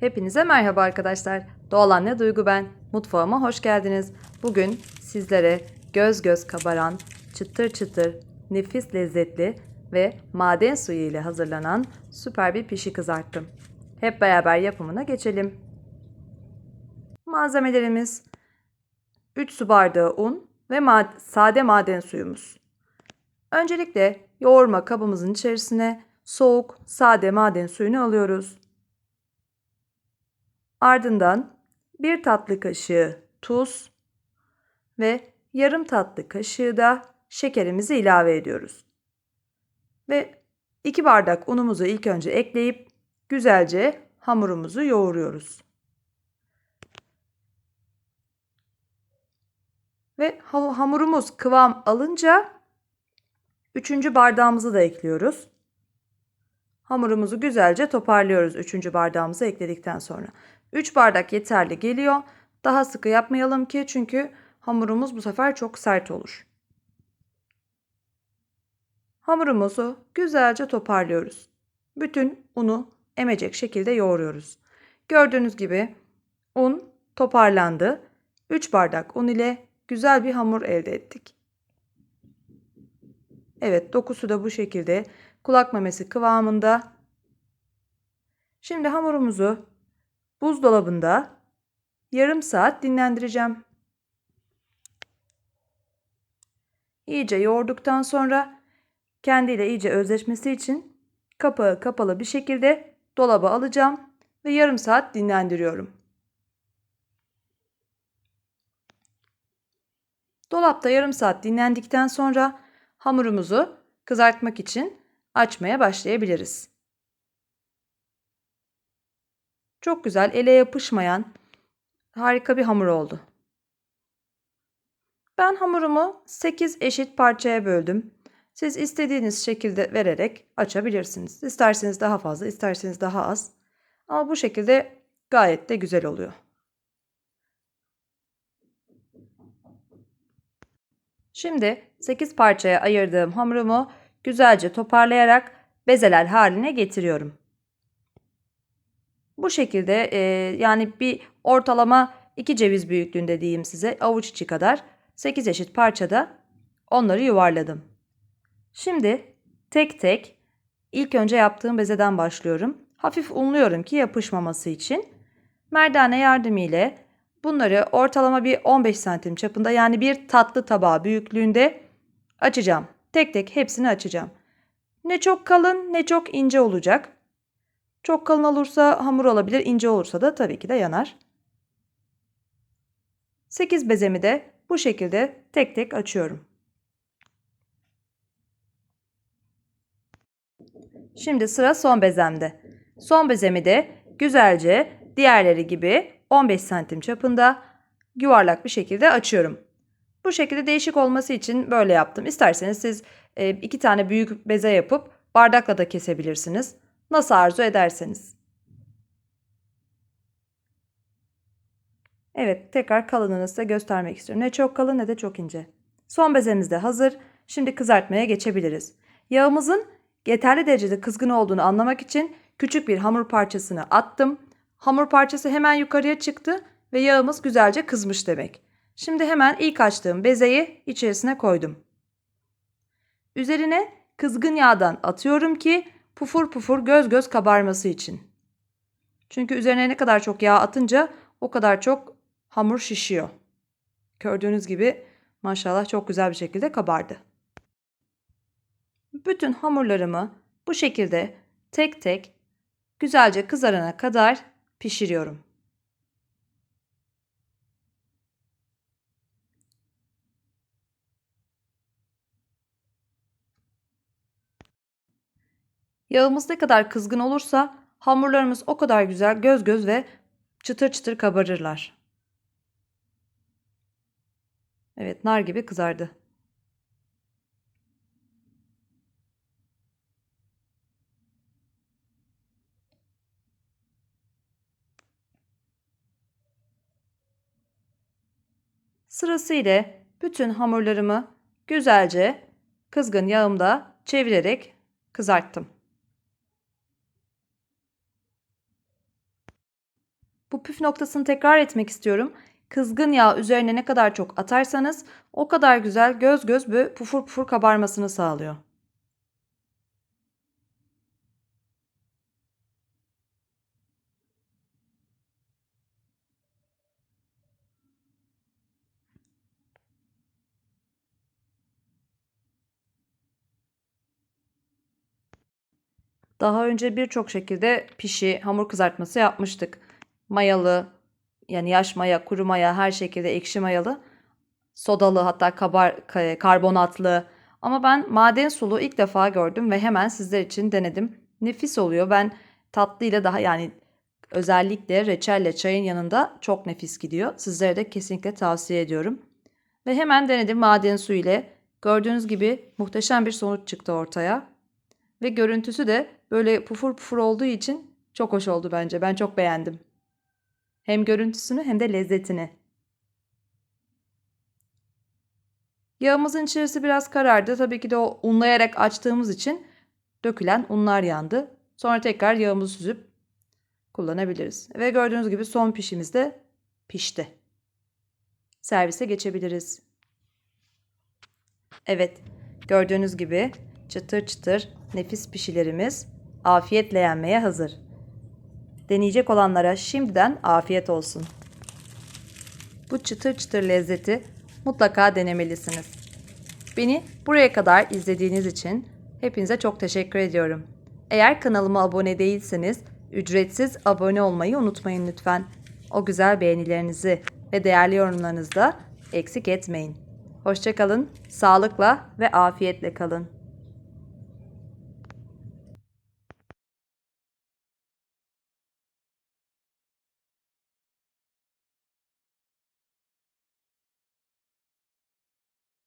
Hepinize merhaba arkadaşlar. Doğal Anne Duygu ben. Mutfağıma hoş geldiniz. Bugün sizlere göz göz kabaran, çıtır çıtır, nefis lezzetli ve maden suyu ile hazırlanan süper bir pişi kızarttım. Hep beraber yapımına geçelim. Malzemelerimiz 3 su bardağı un ve ma- sade maden suyumuz. Öncelikle yoğurma kabımızın içerisine soğuk sade maden suyunu alıyoruz. Ardından bir tatlı kaşığı tuz ve yarım tatlı kaşığı da şekerimizi ilave ediyoruz. Ve 2 bardak unumuzu ilk önce ekleyip güzelce hamurumuzu yoğuruyoruz. Ve ha- hamurumuz kıvam alınca üçüncü bardağımızı da ekliyoruz. Hamurumuzu güzelce toparlıyoruz üçüncü bardağımızı ekledikten sonra. 3 bardak yeterli geliyor. Daha sıkı yapmayalım ki çünkü hamurumuz bu sefer çok sert olur. Hamurumuzu güzelce toparlıyoruz. Bütün unu emecek şekilde yoğuruyoruz. Gördüğünüz gibi un toparlandı. 3 bardak un ile güzel bir hamur elde ettik. Evet dokusu da bu şekilde kulak memesi kıvamında. Şimdi hamurumuzu buzdolabında yarım saat dinlendireceğim. İyice yoğurduktan sonra kendiyle iyice özleşmesi için kapağı kapalı bir şekilde dolaba alacağım ve yarım saat dinlendiriyorum. Dolapta yarım saat dinlendikten sonra hamurumuzu kızartmak için açmaya başlayabiliriz. Çok güzel, ele yapışmayan harika bir hamur oldu. Ben hamurumu 8 eşit parçaya böldüm. Siz istediğiniz şekilde vererek açabilirsiniz. İsterseniz daha fazla, isterseniz daha az. Ama bu şekilde gayet de güzel oluyor. Şimdi 8 parçaya ayırdığım hamurumu güzelce toparlayarak bezeler haline getiriyorum. Bu şekilde e, yani bir ortalama 2 ceviz büyüklüğünde diyeyim size avuç içi kadar 8 eşit parçada onları yuvarladım. Şimdi tek tek ilk önce yaptığım bezeden başlıyorum. Hafif unluyorum ki yapışmaması için. Merdane yardımıyla bunları ortalama bir 15 santim çapında yani bir tatlı tabağı büyüklüğünde açacağım. Tek tek hepsini açacağım. Ne çok kalın ne çok ince olacak. Çok kalın olursa hamur olabilir, ince olursa da tabii ki de yanar. 8 bezemi de bu şekilde tek tek açıyorum. Şimdi sıra son bezemde. Son bezemi de güzelce diğerleri gibi 15 santim çapında yuvarlak bir şekilde açıyorum. Bu şekilde değişik olması için böyle yaptım. İsterseniz siz e, iki tane büyük beze yapıp bardakla da kesebilirsiniz. Nasıl arzu ederseniz. Evet tekrar kalınlığını size göstermek istiyorum. Ne çok kalın ne de çok ince. Son bezemiz de hazır. Şimdi kızartmaya geçebiliriz. Yağımızın yeterli derecede kızgın olduğunu anlamak için küçük bir hamur parçasını attım. Hamur parçası hemen yukarıya çıktı ve yağımız güzelce kızmış demek. Şimdi hemen ilk açtığım bezeyi içerisine koydum. Üzerine kızgın yağdan atıyorum ki pufur pufur göz göz kabarması için. Çünkü üzerine ne kadar çok yağ atınca o kadar çok hamur şişiyor. Gördüğünüz gibi maşallah çok güzel bir şekilde kabardı. Bütün hamurlarımı bu şekilde tek tek güzelce kızarana kadar pişiriyorum. Yağımız ne kadar kızgın olursa hamurlarımız o kadar güzel göz göz ve çıtır çıtır kabarırlar. Evet nar gibi kızardı. Sırasıyla bütün hamurlarımı güzelce kızgın yağımda çevirerek kızarttım. Bu püf noktasını tekrar etmek istiyorum. Kızgın yağ üzerine ne kadar çok atarsanız o kadar güzel göz göz böyle pufur pufur kabarmasını sağlıyor. Daha önce birçok şekilde pişi, hamur kızartması yapmıştık. Mayalı, yani yaş maya, kuru maya, her şekilde ekşi mayalı, sodalı hatta kabar, ka- karbonatlı. Ama ben maden sulu ilk defa gördüm ve hemen sizler için denedim. Nefis oluyor. Ben tatlıyla daha yani özellikle reçelle çayın yanında çok nefis gidiyor. Sizlere de kesinlikle tavsiye ediyorum. Ve hemen denedim maden suyu ile. Gördüğünüz gibi muhteşem bir sonuç çıktı ortaya. Ve görüntüsü de böyle pufur pufur olduğu için çok hoş oldu bence. Ben çok beğendim. Hem görüntüsünü hem de lezzetini. Yağımızın içerisi biraz karardı. Tabii ki de o unlayarak açtığımız için dökülen unlar yandı. Sonra tekrar yağımızı süzüp kullanabiliriz. Ve gördüğünüz gibi son pişimiz de pişti. Servise geçebiliriz. Evet, gördüğünüz gibi çıtır çıtır nefis pişilerimiz afiyetle yenmeye hazır. Deneyecek olanlara şimdiden afiyet olsun. Bu çıtır çıtır lezzeti mutlaka denemelisiniz. Beni buraya kadar izlediğiniz için hepinize çok teşekkür ediyorum. Eğer kanalıma abone değilseniz ücretsiz abone olmayı unutmayın lütfen. O güzel beğenilerinizi ve değerli yorumlarınızı da eksik etmeyin. Hoşçakalın, sağlıkla ve afiyetle kalın.